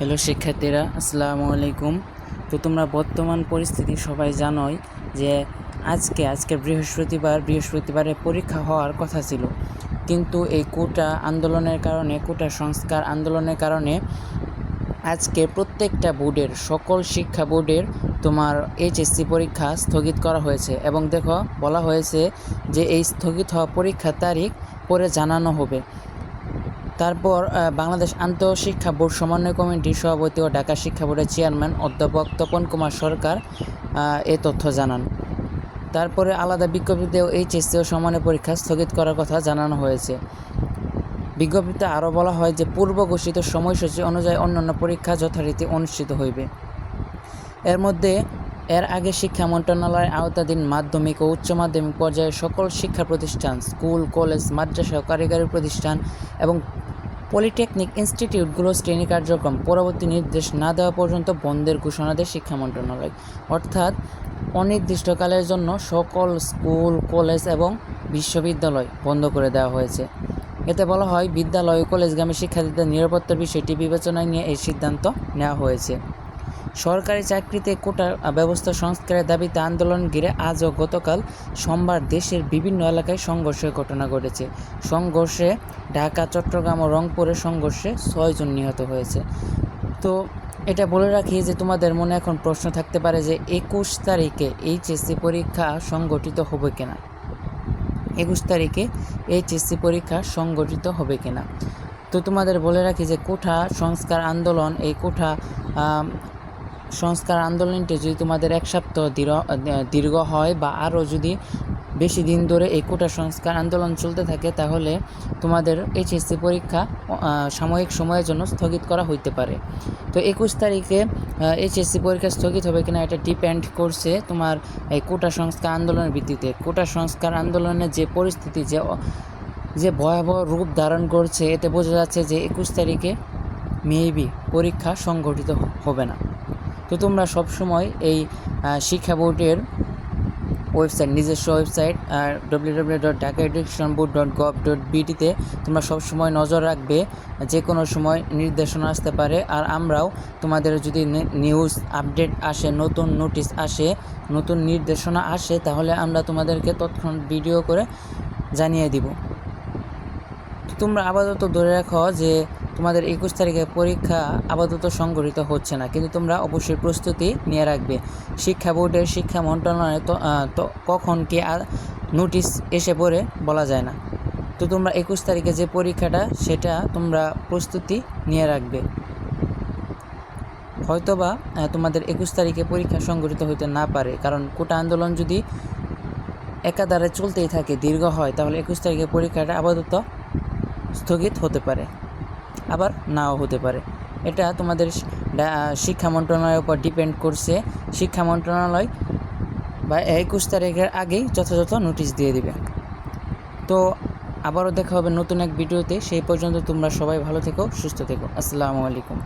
Hello শিক্ষার্থীরা, আসসালামু আলাইকুম। তো তোমরা বর্তমান পরিস্থিতি সবাই জানোই যে আজকে আজকে বৃহস্পতিবার বৃহস্পতিবারে পরীক্ষা হওয়ার কথা ছিল। কিন্তু এই কোটা আন্দোলনের কারণে, কোটা সংস্কার আন্দোলনের কারণে আজকে প্রত্যেকটা বোর্ডের, সকল শিক্ষা বোর্ডের তোমার এইচএসসি পরীক্ষা স্থগিত করা হয়েছে। এবং দেখো, বলা হয়েছে যে এই স্থগিত হওয়া পরীক্ষার তারিখ পরে জানানো হবে। তারপর বাংলাদেশ আন্তঃশিক্ষা বোর্ড সমন্বয় কমিটির সভাপতি ও ঢাকা শিক্ষা বোর্ডের চেয়ারম্যান অধ্যাপক তপন কুমার সরকার এ তথ্য জানান। তারপরে আলাদা বিজ্ঞপ্তিতেও এইচএসসি ও সমানের পরীক্ষা স্থগিত করার কথা জানানো হয়েছে। বিজ্ঞপ্তিতে আরও বলা হয় যে পূর্ব ঘোষিত সময়সূচি অনুযায়ী অন্যান্য পরীক্ষা যথারীতি অনুষ্ঠিত হইবে। এর মধ্যে এর আগে শিক্ষা মন্ত্রণালয়ের আওতাধীন মাধ্যমিক ও উচ্চ মাধ্যমিক পর্যায়ে সকল শিক্ষা প্রতিষ্ঠান, স্কুল, কলেজ, মাদ্রাসা কারিগরি প্রতিষ্ঠান এবং পলিটেকনিক ইনস্টিটিউটগুলো শ্রেণি কার্যক্রম পরবর্তী নির্দেশ না দেওয়া পর্যন্ত বন্ধের ঘোষণা দেয় শিক্ষা মন্ত্রণালয়। অর্থাৎ অনির্দিষ্টকালের জন্য সকল স্কুল, কলেজ এবং বিশ্ববিদ্যালয় বন্ধ করে দেওয়া হয়েছে। এতে বলা হয়, বিদ্যালয় ও কলেজগামী শিক্ষার্থীদের নিরাপত্তার বিষয়টি বিবেচনায় নিয়ে এই সিদ্ধান্ত নেওয়া হয়েছে। সরকারি চাকরিতে কোটা ব্যবস্থা সংস্কারের দাবিতে আন্দোলন ঘিরে আজ ও গতকাল সোমবার দেশের বিভিন্ন এলাকায় সংঘর্ষের ঘটনা ঘটেছে। সংঘর্ষে ঢাকা, চট্টগ্রাম ও রংপুরে সংঘর্ষে ছয়জন নিহত হয়েছে। তো এটা বলে রাখি যে তোমাদের মনে এখন প্রশ্ন থাকতে পারে যে একুশ তারিখে এইচএসসি পরীক্ষা সংগঠিত হবে কিনা? একুশ তারিখে এইচএসসি পরীক্ষা সংগঠিত হবে কিনা? তো তোমাদের বলে রাখি যে কোঠা সংস্কার আন্দোলন, এই কোঠা সংস্কার আন্দোলনটি যদি তোমাদের এক সপ্তাহ দীর্ঘ হয় বা আরও যদি বেশি দিন ধরে এই কোটা সংস্কার আন্দোলন চলতে থাকে, তাহলে তোমাদের এইচএসসি পরীক্ষা সাময়িক সময়ের জন্য স্থগিত করা হইতে পারে। তো একুশ তারিখে এইচএসসি পরীক্ষা স্থগিত হবে কিনা এটা ডিপেন্ড করছে তোমার এই কোটা সংস্কার আন্দোলনের ভিত্তিতে। কোটা সংস্কার আন্দোলনের যে পরিস্থিতি, যে যে ভয়াবহ রূপ ধারণ করছে, এতে বোঝা যাচ্ছে যে একুশ তারিখে মেবি পরীক্ষা সংগঠিত হবে না। তো তোমরা সবসময় এই শিক্ষা বোর্ডের ওয়েবসাইট, নিজস্ব ওয়েবসাইট, আর W W dot Dhaka education board dot gov dot বিটিতে তোমরা সবসময় নজর রাখবে, যে কোনো সময় নির্দেশনা আসতে পারে। আর আমরাও তোমাদের যদি নিউজ আপডেট আসে, নতুন নোটিশ আসে, নতুন নির্দেশনা আসে, তাহলে আমরা তোমাদেরকে তৎক্ষণাৎ ভিডিও করে জানিয়ে দিব। তোমরা আপাতত ধরে রাখো যে তোমাদের একুশ তারিখে পরীক্ষা আপাতত সংগঠিত হচ্ছে না, কিন্তু তোমরা অবশ্যই প্রস্তুতি নিয়ে রাখবে। শিক্ষা বোর্ডের শিক্ষা মন্ত্রণালয়ে তো কখন কি আর নোটিশ এসে পড়ে বলা যায় না। তো তোমরা একুশ তারিখে যে পরীক্ষাটা, সেটা তোমরা প্রস্তুতি নিয়ে রাখবে। হয়তোবা তোমাদের একুশ তারিখে পরীক্ষা সংগঠিত হতে না পারে, কারণ কোটা আন্দোলন যদি একাধারে চলতেই থাকে, দীর্ঘ হয়, তাহলে একুশ তারিখে পরীক্ষাটা আপাতত স্থগিত হতে পারে, আবার নাও হতে পারে। এটা তোমাদের শিক্ষা মন্ত্রণালয়ের উপর ডিপেন্ড করছে। শিক্ষা মন্ত্রণালয় বা একুশ তারিখের আগেই যথাযথ নোটিশ দিয়ে দিবে। তো আবারও দেখা হবে নতুন এক ভিডিওতে। সেই পর্যন্ত তোমরা সবাই ভালো থেকো, সুস্থ থেকো। আসসালামু আলাইকুম।